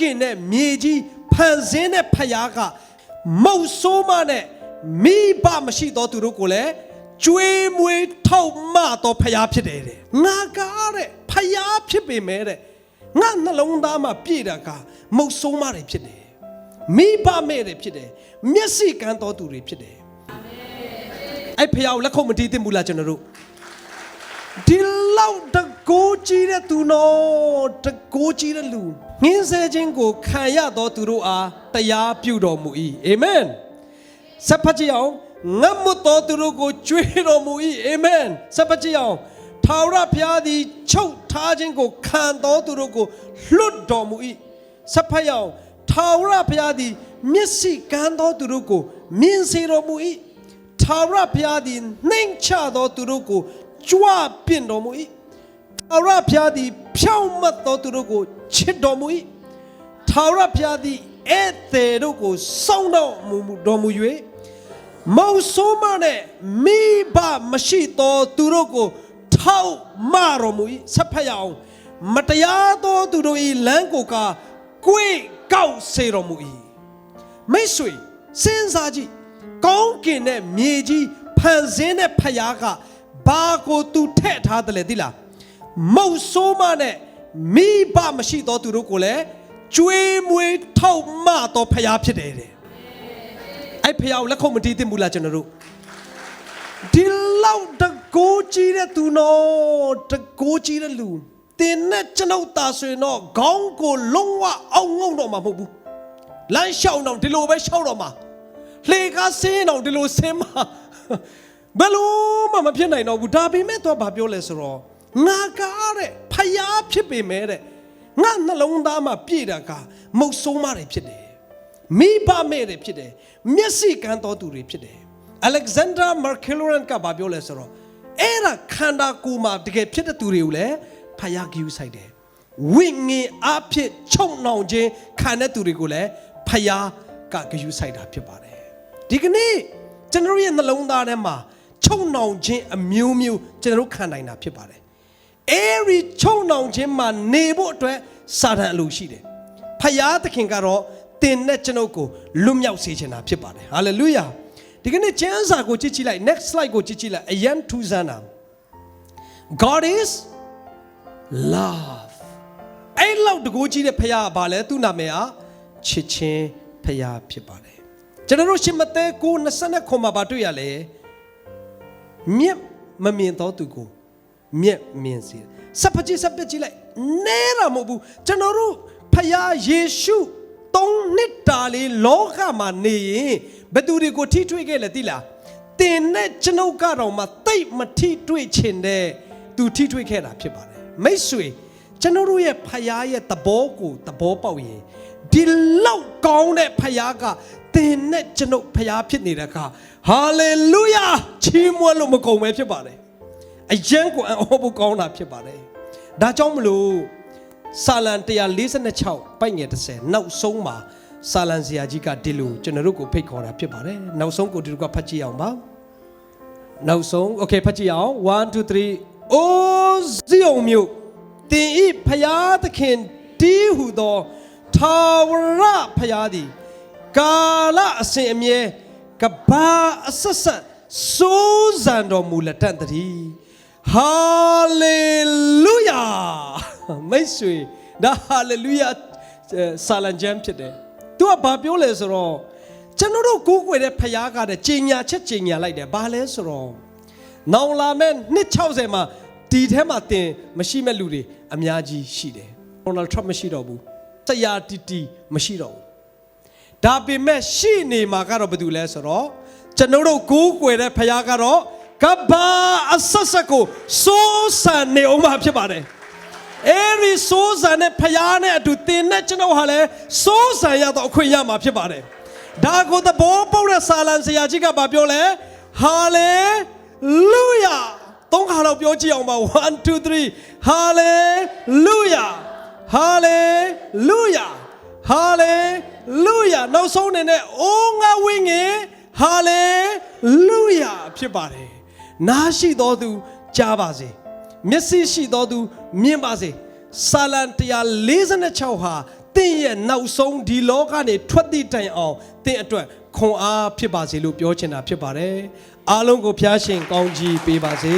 ကင်နဲ့မြေကြီးဖန်ဆင်းတဲ့ဖယားကမုတ်ဆိုးမနဲ့မိဘမရှိတော့သူတို့ကိုလည်းကျွေးမွေးထောက်မတော့ဖယားဖြစ်တယ်တဲ့ငါကားတဲ့ဖယားဖြစ်ပေမဲ့တဲ့ငါနှလုံးသားမှာပြည့်တာကမုတ်ဆိုးမတွေဖြစ်တယ်မိဘမဲ့တွေဖြစ်တယ်မျက်စိကန်းတော်သူတွေဖြစ်တယ်အဲ့ဖယားကိုလက်ခုပ်မတီးသင့်ဘူးလားကျွန်တော်တို့ဒီလောက်တကိုးကြီးတဲ့သူနော်တကိုးကြီးတဲ့လူ ငင်းဆဲခြင်းကိုခံရတော်သူတို့အားတရားပြုတော်မူ၏အာမင်ဆက်ဖတ်ကြည့်အောင်ငတ်မွတ်တော်သူတို့ကိုကြွေးတော်မူ၏အာမင်ဆက်ဖတ်ကြည့်အောင်ထာဝရဘုရားသည်ချုပ်ထားခြင်းကိုခံတော်သူတို့ကိုလွတ်တော်မူ၏ဆက်ဖတ်ရအောင်ထာဝရဘုရားသည်မျက်စိကန်းတော်သူတို့ကိုမြင်စေတော်မူ၏ထာဝရဘုရားသည်နှိမ်ချတော်သူတို့ကိုကြွပင့်တော်မူ၏ထာဝရဘုရားသည်ဖြောင့်မတ်တော်သူတို့ကို ချစ်တော်မူ၏ထာဝရဘုရားသည်ဧည့်သည်တို့ကိုစောင့်တော်မူတော်မူ၍မောင်ဆိုးမနဲ့မိဘမရှိတော်သူတို့ကိုထောက်မတော်မူ၏ဆက်ဖက်ရအောင်မတရားသောသူတို့၏လမ်းကိုကကွေ့ကောက်စေတော်မူ၏မိတ်ဆွေစဉ်းစားကြည့်ကောင်းကင်နဲ့မြေကြီးဖန်ဆင်းတဲ့ဖယားကဘာကိုသူထည့်ထားတယ်လဲသိလားမုတ်ဆိုးမနဲ့ မိဘမရှိတော်သူတို့ကိုလည်းကျွေးမွေးထောက်မတော်ဖယားဖြစ်တယ်တဲ့အဲ့ဖယားကိုလက်ခုပ်မတီးသင့်ဘူးလားကျွန်တော်တို့ဒီလောက်တကိုးကြီးတဲ့သူနော်တကိုးကြီးတဲ့လူတင်နဲ့ကျွန်ုပ်သာဆိုရင်တော့ခေါင်းကိုလုံးဝအောင်ငုံတော့မှာမဟုတ်ဘူးလမ်းလျှောက်တော့ဒီလိုပဲလျှောက်တော့မှာလှေကားဆင်းတော့ဒီလိုဆင်းမှာဘယ်လို့မှမဖြစ်နိုင်တော့ဘူးဒါပေမဲ့တော့ဘာပြောလဲဆိုတော့ ငါကားတဲ့ဖျားဖြစ်ပေမဲ့တဲ့ငါနှလုံးသားမှာပြည့်တာကမုတ်ဆိုးမတွေဖြစ်တယ်မိဘမဲ့တွေဖြစ်တယ်မျက်စိကန်းတော်သူတွေဖြစ်တယ် Alexander Mercurian ကဘာပြောလဲဆိုတော့အဲ့ဒါခန္ဓာကိုယ်မှာတကယ်ဖြစ်တဲ့သူတွေကိုလည်းဖယားဂီယူဆိုင်တယ်ဝိညာဉ်အဖြစ်ချုပ်နှောင်ခြင်းခံတဲ့သူတွေကိုလည်းဖယားကဂီယူဆိုင်တာဖြစ်ပါတယ်ဒီကနေ့ကျွန်တော်ရဲ့နှလုံးသားထဲမှာချုပ်နှောင်ခြင်းအမျိုးမျိုးကျွန်တော်ခံနိုင်တာဖြစ်ပါတယ် အဲ့ဒီချုပ်နှောင်ခြင်းမှာနေဖို့အတွက်စာတန်အလိုရှိတယ်ဖယားသခင်ကတော့တင်နဲ့ကျွန်ုပ်ကိုလွတ်မြောက်စေချင်တာဖြစ်ပါတယ်ဟာလေလုယာဒီကနေ့ကျမ်းစာကိုကြည့်ကြည့်လိုက် next slide ကိုကြည့်ကြည့်လိုက်အယံထူးဆန်းတာ God is love အဲ့လောက်တကူကြီးတဲ့ဖယားကဘာလဲသူ့နာမည်ဟာချစ်ချင်းဖယားဖြစ်ပါတယ်ကျွန်တော်တို့ရှင်မဿဲ9:29မှာဗာတွေ့ရလဲမြင့်မမြင်တော့သူကို မြင့်မြင်စေစပ်ပကြည့်စပ်ပကြည့်လိုက်နဲတာမဟုတ်ဘူးကျွန်တော်တို့ဖယားယေရှုသုံးနှစ်တာလေးလောကမှာနေရင်ဘယ်သူတွေကိုထိထွေးခဲ့လဲသိလားတင်နဲ့ကျွန်ုပ်ကတော့မှတိတ်မထိတွေ့ချင်တဲ့သူထိထွေးခဲ့တာဖြစ်ပါတယ်မိတ်ဆွေကျွန်တော်တို့ရဲ့ဖယားရဲ့သဘောကိုသဘောပေါက်ရင်ဒီလောက်ကောင်းတဲ့ဖယားကတင်နဲ့ကျွန်ုပ်ဖယားဖြစ်နေတဲ့အခါဟာလေလုယာချီးမွမ်းလို့မကုန်ပဲဖြစ်ပါတယ် အယံကိုအံ့ဩဖို့ကောင်းတာဖြစ်ပါတယ်ဒါကြောင့်မလို့စာလံ146ပိုက်ငယ်30နောက်ဆုံးမှာစာလံဆရာကြီးကဒီလိုကျွန်တော်တို့ကိုဖိတ်ခေါ်တာဖြစ်ပါတယ်နောက်ဆုံးကိုဒီလိုကဖတ်ကြည့်အောင်ပါနောက်ဆုံး okay ဖတ်ကြည့်အောင်1 2 3အိုးဇီယုံမြို့တင်ဤဖျားသခင်တီးဟူသောထာဝရဖျားသည်ကာလအစဉ်အမြဲကဘာအဆက်ဆက်စိုးစံတော်မူလက်တန်တည်း ဟာလေလုယာမိတ်ဆွေဒါဟာလေလုယာဆာလံဂျမ်ဖြစ်တယ်သူကဘာပြောလဲဆိုတော့ကျွန်တော်တို့ကိုးကွယ်တဲ့ဖျားကတဲ့ကြီးညာချက်ကြီးညာလိုက်တယ်ဘာလဲဆိုတော့နောင်လာမဲ့နှစ်60မှာဒီထဲမှာတင်မရှိမဲ့လူတွေအများကြီးရှိတယ်။ဒေါ်နယ်ထရမ့်မရှိတော့ဘူး။ဆရာတီတီမရှိတော့ဘူး။ဒါပေမဲ့ရှိနေမှာကတော့ဘာတူလဲဆိုတော့ကျွန်တော်တို့ကိုးကွယ်တဲ့ဖခင်ကတော့ ကဘာအဆက်ဆက်ကိုစိုးစံနေအောင်မှာဖြစ်ပါတယ်။အဲဒီစိုးစံနဲ့ဖခင်နဲ့အတူတင်နဲ့ကျွန်တော်ဟာလဲစိုးစံရတော့အခွင့်ရမှာဖြစ်ပါတယ်။ဒါကိုသဘောပေါက်တဲ့ဆာလံဆရာကြီးကပြောလဲဟာလေလုယာသုံးခါတော့ပြောကြည့်အောင်ပါ1 2 3ဟာလေလုယာဟာလေလုယာဟာလေလုယာနောက်ဆုံးအနေနဲ့အိုးငါဝင်းငယ်ဟာလေလုယာဖြစ်ပါတယ် နားရှိတော်သူကြားပါစေမျက်စိရှိတော်သူမြင်ပါစေစာလံ146ဟာတင့်ရဲ့နောက်ဆုံးဒီလောကနေထွက်သည့်တိုင်အောင်တင့်အတွက်ခွန်အားဖြစ်ပါစေလို့ပြောချင်တာဖြစ်ပါတယ်အားလုံးကိုဖျားရှင်ကောင်းကြီးပေးပါစေ